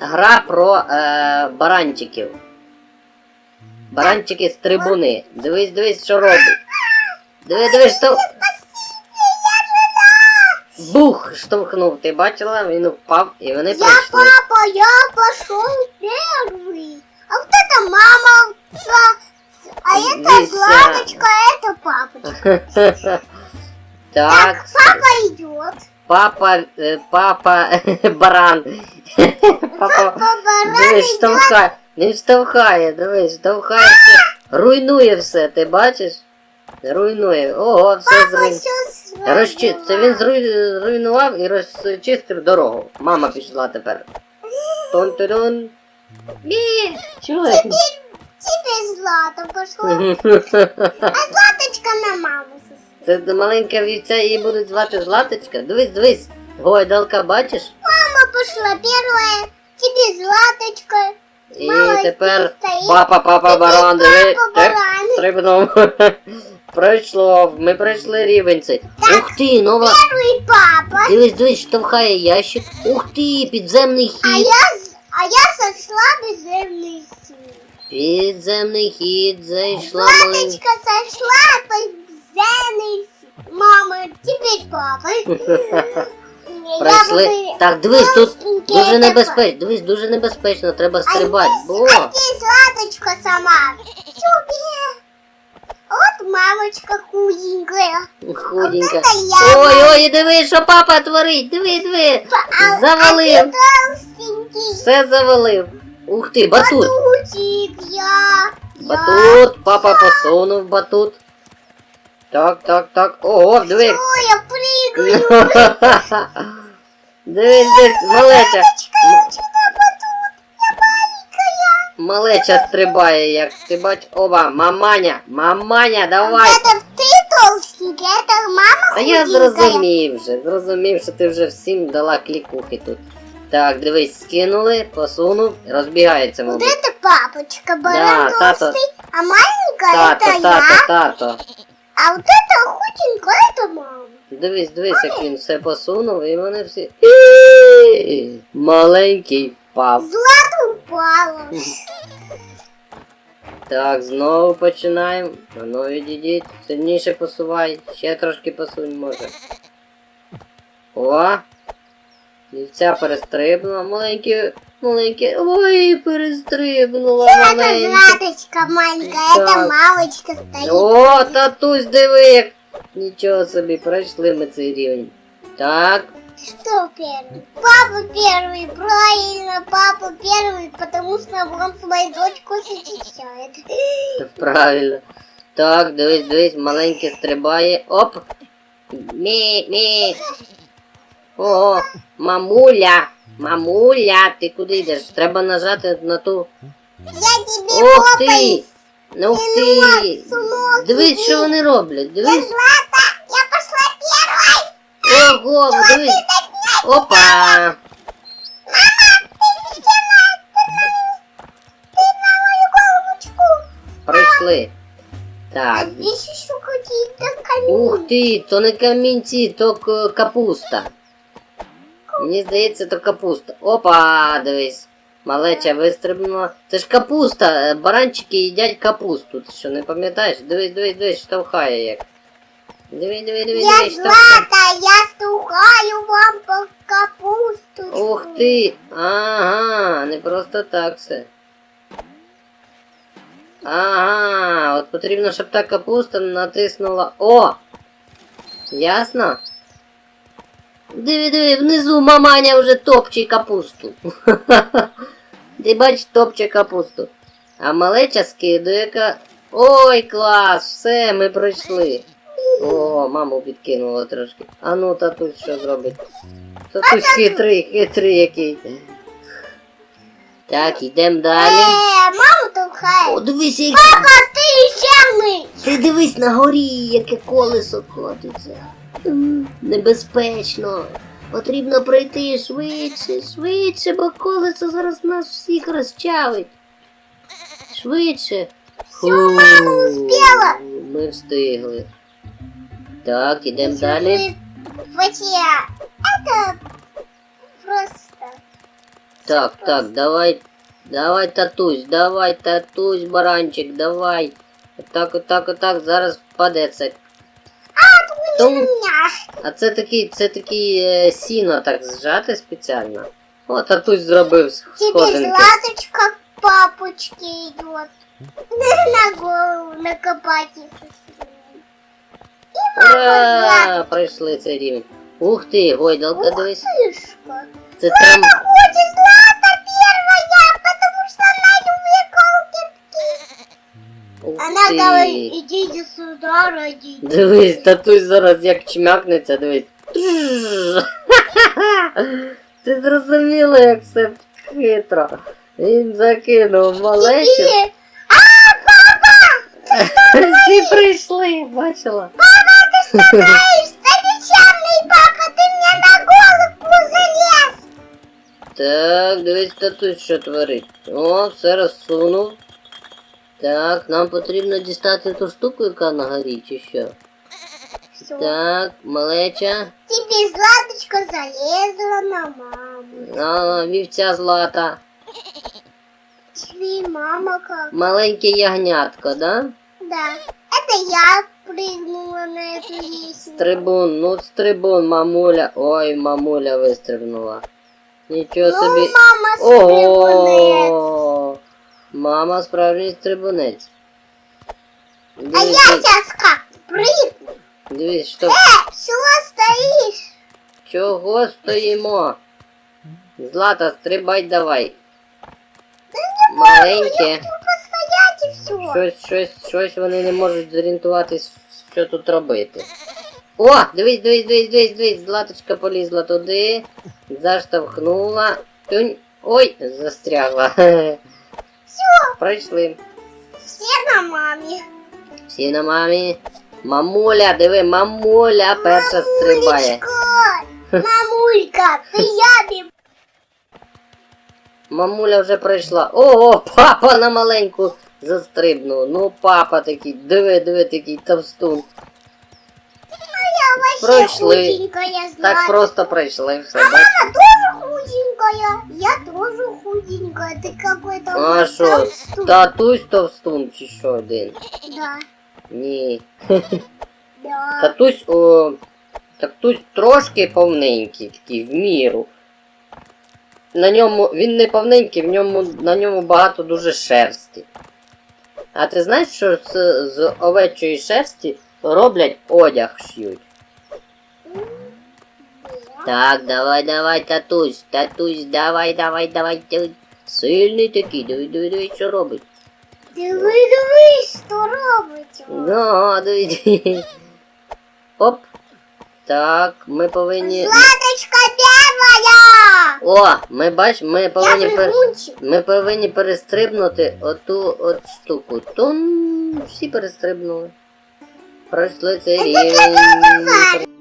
гра про е, баранчиків. Баранчики з трибуни. Дивись, дивись, що робить. Диви, дивись, що. Бух! Штовхнув. Ти бачила? Він впав і вони Я прийшли. папа, я пошел первый. А вот это мама, за- а это Лися. Златочка, это папочка. Так, Папа идет. папа, е, папа, баран. Папа, баран дивись, штовхає. Не штовхає, дивись, штовхає. все. Руйнує все, ти бачиш? Руйнує. Ого, все зруйнує. Розчи... Це він зруй- зруйнував і розчистив дорогу. Мама пішла тепер. Тон-тон. Бі! Чули? Тебе Злата пошла. А Златочка на маму. Це маленька вівця, її будуть звати Златочка. Дивись, дивись. Гойдалка, бачиш? Мама пошла первая. Тебе Златочка. І Мама тепер папа, папа, баран, диви. баран. Стрибнув. Пройшло. Ми пройшли рівень цей. Ух ти, нова. Первый папа. Дивись, дивись, штовхає ящик. Ух ти, підземний А я, а я сошла безземный сил. Підземний хід зайшла. Златочка сошла безземный. Мама, теперь папа. Пройшли. Так, дивись, тут дуже небезпечно. Дивись, дуже небезпечно, треба стрибати. Бо. А здесь Златочка сама. Супер. Вот мамочка. Худенька. От це я. Ой, ой, диви, що папа творить. Диви, диви. Завалив. Все завалив. Ух ти, батут. Батутик я. Батут, папа посунув батут. Так, так, так. Ого, диви. Ой, я прыгаю. Дивись, дивись, малеча. Златочка, я сюда батут. Я маленькая. Малеча стрибає, як ти бач. Оба, маманя, маманя, давай. Это ты толстенький, это мама А я худенькая. зрозумів вже, зрозумів, що ти вже всім дала клікухи тут. Так, дивись, скинули, посунув, розбігається, Вот мабуть. это папочка, баран Да, тато. толстый, а маленькая Тато, это тато, я, тато. а вот это худенькая это мама. Дивись, дивись, як він все посунув, і вони всі. І Маленький впав. Злата упала. Так, знову починаємо. А Ну відійдіть, сильніше посувай, ще трошки посунь може. О! Вівця перестрибнула, маленькі, маленькі. Ой, перестрибнула Это маленька. Златочка маленькая, это Так. мамочка стоит. О, татусь, диви, як. Нічого собі, пройшли ми цей рівень. Так, Что первый? Папа первый, правильно, папа первый, потому что он свою дочку защищает. правильно. Так, дивись, дивись, маленький стрибає. Оп! Мі, мі. О, мамуля, мамуля, ти куди йдеш? Треба нажати на ту. Я Ух попой. ти! Ну ух ти! Дивись, що вони роблять. Я Дивись. Злата, я пошла первой. Ого, дивись. Опа! Ты видела? Ты на мою головочку. Пройшли. Так. Здесь еще какие-то камни. Ух ти, то не камінці, то к- капуста. Мені здається, то капуста. Опа, дивись. Малеча вистрибнула. Це ж капуста. е, Баранчики їдять капусту. Ти що, не пам'ятаєш? Дивись, дивись, дивись, штовхає як. Диви, диви, диви, Я диви, штовхає. Злата, я стухаю вам по капусту. Ух ти! Ага, не просто так все. Ага, от потрібно, щоб та капуста натиснула. О! Ясно? Диви, диви, внизу маманя вже топче капусту. Ти бач, топче капусту. А малеча скидує ка. Ой, клас! Все, ми пройшли. О, маму підкинула трошки. А ну, татусь що зробить? Татусь хитрий, хитрий який. Так, йдемо далі. Э, маму толкает. О, дивись, який. Папа, ты черный. Ти дивись на горі, яке колесо котиться. Небезпечно. Потрібно пройти швидше, швидше, бо колесо зараз нас всіх розчавить. Швидше. Фу, мама успела. Ми встигли. Так, ідемо далі. Вообще, это просто. Так, так, давай. Давай, татусь, давай, татусь, баранчик, давай. Отак, отак, отак, зараз впаде це. Том, а це такий, це такий е, сіно так зжати спеціально. О, татусь зробив з Тебе сходинки. златочка к папочке идет. На голову накопать Ура! Пройшли цей рівень. Ух ти, гойдалка, дивись. тышка. Це трам... Хочет колки. Ух Она ти. говорит, идите сюда, родите. Дивись, татусь зараз як чмякнеться, дивись. Тржж. Ти зрозуміла, як все хитро. Він закинув малечу. Тебе. А, папа! Всі прийшли, бачила? Знаешь, ты нечаянный папа, ты мне на голову залез. Так, дивись, татусь, що творить. О, все розсунув. Так, нам потрібно дістати ту штуку, яка на горі, чи що? Всё. Так, малеча. Тебе Златочка залезла на маму. А, вівця злата. Тебе мама как? Маленьке ягнятко, да? Да. Это я прыгнула на эту лестницу. Стрибун, ну стрибун, мамуля. Ой, мамуля вистрибнула. Нічого Ну, собі. мама стрибунець. Ого! Мама справжній стрибунець. А я дивись, сейчас как? Прыгну. дивись, що, Э, чего стоишь? чого стоїмо? Злата, стрибай давай. Маленьке. Постоять и все. Щось, щось, щось вони не можуть зорієнтуватись, що тут робити. О, дивись, дивись, дивись, дивись, дивись, Златочка полізла туди, заштовхнула. Тюнь. Ой, застрягла. Все, Пройшли. все на маме. Всі на мамі. Мамуля, диви, мамуля перша стрибає. Мамулька, ты яме. Мамуля вже пройшла. Ого, папа на маленьку застрибнув. Ну, папа такий, диви, диви, такий товстун. Я Пройшли. Так просто пройшли все. А мама тоже худенькая. Я тоже худенькая. Ты какой-то А що, толстун. татусь товстун чи що один? Да, Ні. да. Татусь, о, татусь трошки повненький, такий, в міру. На ньому, він не повненький, в ньому, на ньому багато дуже шерсті. А ти знаєш, що з, з овечої шерсті роблять одяг шьють? Так, давай, давай, татусь, татусь, давай, давай, давай, давай. Сильний такий, диви, диви, диви, що робить. Диви, дивись, що робить. Ну, диви. Оп. Так, ми повинні. Златочка первая. О, ми бач, ми Я повинні пер... ми повинні перестрибнути оту от штуку. Тун, всі перестрибнули. Пройшли цей рівень.